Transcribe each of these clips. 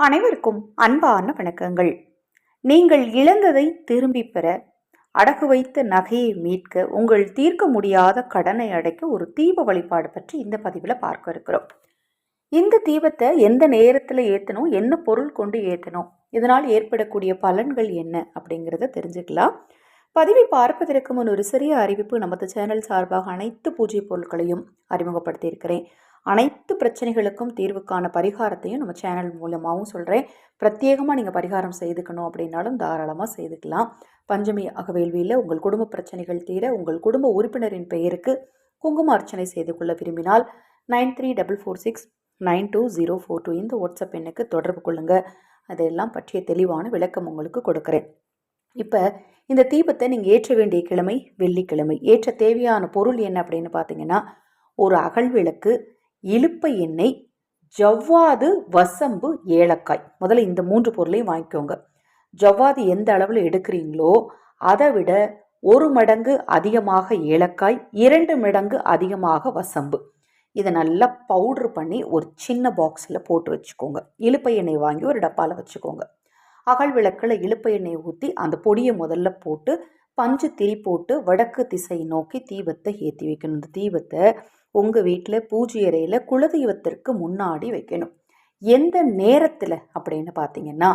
அனைவருக்கும் அன்பான வணக்கங்கள். நீங்கள் இழந்ததை திரும்பி பெற அடகு வைத்த நகையை மீட்க உங்கள் தீர்க்க முடியாத கடனை அடைக்க ஒரு தீப வழிபாடு பற்றி இந்த பதிவில் பார்க்க இருக்கிறோம். இந்த தீபத்தை எந்த நேரத்தில் ஏற்றணும் என்ன பொருள் கொண்டு ஏற்றணும் இதனால் ஏற்படக்கூடிய பலன்கள் என்ன அப்படிங்கிறத தெரிஞ்சுக்கலாம். பதிவை பார்ப்பதற்கு முன் ஒரு சிறிய அறிவிப்பு. நமது சேனல் சார்பாக அனைத்து பூஜை பொருட்களையும் அறிமுகப்படுத்தியிருக்கிறேன். அனைத்து பிரச்சனைகளுக்கும் தீர்வுக்கான பரிகாரத்தையும் நம்ம சேனல் மூலமாகவும் சொல்கிறேன் பிரத்யேகமாக நீங்கள் பரிகாரம் செய்துக்கணும் அப்படின்னாலும் தாராளமாக செய்துக்கலாம். பஞ்சமி அகவேள்வியில் உங்கள் குடும்ப பிரச்சனைகள் தீர உங்கள் குடும்ப உறுப்பினரின் பெயருக்கு குங்கும அர்ச்சனை செய்து கொள்ள விரும்பினால் nine three double four six nine two zero four two இந்த வாட்ஸ்அப் எண்ணுக்கு தொடர்பு கொள்ளுங்கள் அதெல்லாம் பற்றிய தெளிவான விளக்கம் உங்களுக்கு கொடுக்குறேன். இப்போ இந்த தீபத்தை நீங்கள் ஏற்ற வேண்டிய கிழமை வெள்ளிக்கிழமை ஏற்ற தேவையான பொருள் என்ன அப்படின்னு பார்த்தீங்கன்னா ஒரு அகல் விளக்கு இழுப்ப எண்ணெய் ஜவ்வாது வசம்பு ஏலக்காய். முதல்ல இந்த மூன்று பொருளையும் வாங்கிக்கோங்க. ஜவ்வாது எந்த அளவில் எடுக்கிறீங்களோ அதை விட ஒரு மடங்கு அதிகமாக ஏலக்காய் இரண்டு மடங்கு அதிகமாக வசம்பு. இதை நல்லா பவுட்ரு பண்ணி ஒரு சின்ன பாக்ஸில் போட்டு வச்சுக்கோங்க. இழுப்பை எண்ணெய் வாங்கி ஒரு டப்பாவில் வச்சுக்கோங்க. அகல் விளக்கில் இழுப்பை எண்ணெய் ஊற்றி அந்த பொடியை முதல்ல போட்டு பஞ்சு திரி போட்டு வடக்கு திசை நோக்கி தீபத்தை ஏற்றி வைக்கணும். இந்த தீபத்தை உங்கள் வீட்டில் பூஜை அறையில் குலதெய்வத்திற்கு முன்னாடி வைக்கணும். எந்த நேரத்தில் அப்படின்னு பார்த்தீங்கன்னா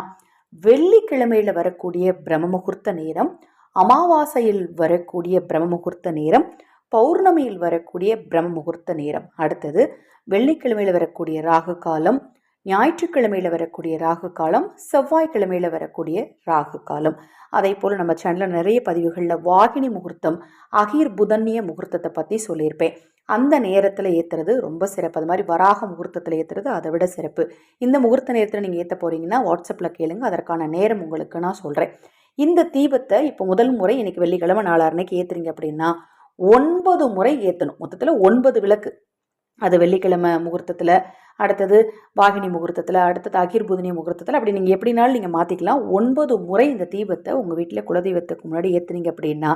வெள்ளிக்கிழமையில் வரக்கூடிய பிரம்ம முகூர்த்த நேரம் அமாவாசையில் வரக்கூடிய பிரம்ம முகூர்த்த நேரம் பௌர்ணமியில் வரக்கூடிய பிரம்ம முகூர்த்த நேரம். அடுத்தது வெள்ளிக்கிழமையில் வரக்கூடிய ராகு காலம் ஞாயிற்றுக்கிழமையில் வரக்கூடிய ராகு காலம் செவ்வாய்க்கிழமையில் வரக்கூடிய ராகு காலம் அதே போல் நம்ம சேனலில் நிறைய பதிவுகளில் வாகினி முகூர்த்தம் அகீர் புதன்ய முகூர்த்தத்தை பற்றி சொல்லியிருப்பேன். அந்த நேரத்தில் ஏற்றுறது ரொம்ப சிறப்பு. அது மாதிரி வராக முகூர்த்தத்தில் ஏற்றுறது அதை விட சிறப்பு. இந்த முகூர்த்த நேரத்தில் நீங்கள் ஏற்ற போகிறீங்கன்னா வாட்ஸ்அப்பில் கேளுங்க. அதற்கான நேரம் உங்களுக்கு நான் சொல்கிறேன் இந்த தீபத்தை இப்போ முதல் முறை இன்றைக்கி வெள்ளிக்கிழமை நாலாறுனைக்கு ஏற்றுறீங்க அப்படின்னா ஒன்பது முறை ஏற்றணும் மொத்தத்தில் ஒன்பது விளக்கு. அது வெள்ளிக்கிழமை முகூர்த்தத்தில் அடுத்தது வாகினி முகூர்த்தத்தில் அடுத்தது அகிர்புதினி முகூர்த்தத்தில். அப்படி நீங்கள் எப்படினாலும் நீங்கள் மாற்றிக்கலாம் ஒன்பது முறை இந்த தீபத்தை உங்கள் வீட்டில் குலதெய்வத்துக்கு முன்னாடி ஏற்றுனீங்க அப்படின்னா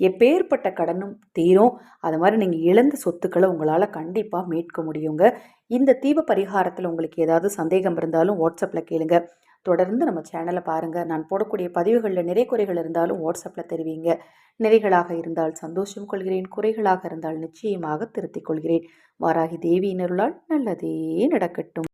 எப்பேற்பட்ட கடனும் தீரும். அது மாதிரி நீங்கள் இழந்த சொத்துக்களை உங்களால் கண்டிப்பாக மீட்க முடியுங்க. இந்த தீப பரிகாரத்தில் உங்களுக்கு ஏதாவது சந்தேகம் இருந்தாலும் வாட்ஸ்அப்பில் கேளுங்க. தொடர்ந்து நம்ம சேனலை பாருங்கள் நான் போடக்கூடிய பதிவுகளில் நிறை குறைகள் இருந்தாலும் வாட்ஸ்அப்பில் தெரிவிங்க. நிறைகளாக இருந்தால் சந்தோஷம் கொள்கிறேன். குறைகளாக இருந்தால் நிச்சயமாக திருத்திக் கொள்கிறேன். வாராகி தேவியினருளால் நல்லதே நடக்கட்டும்.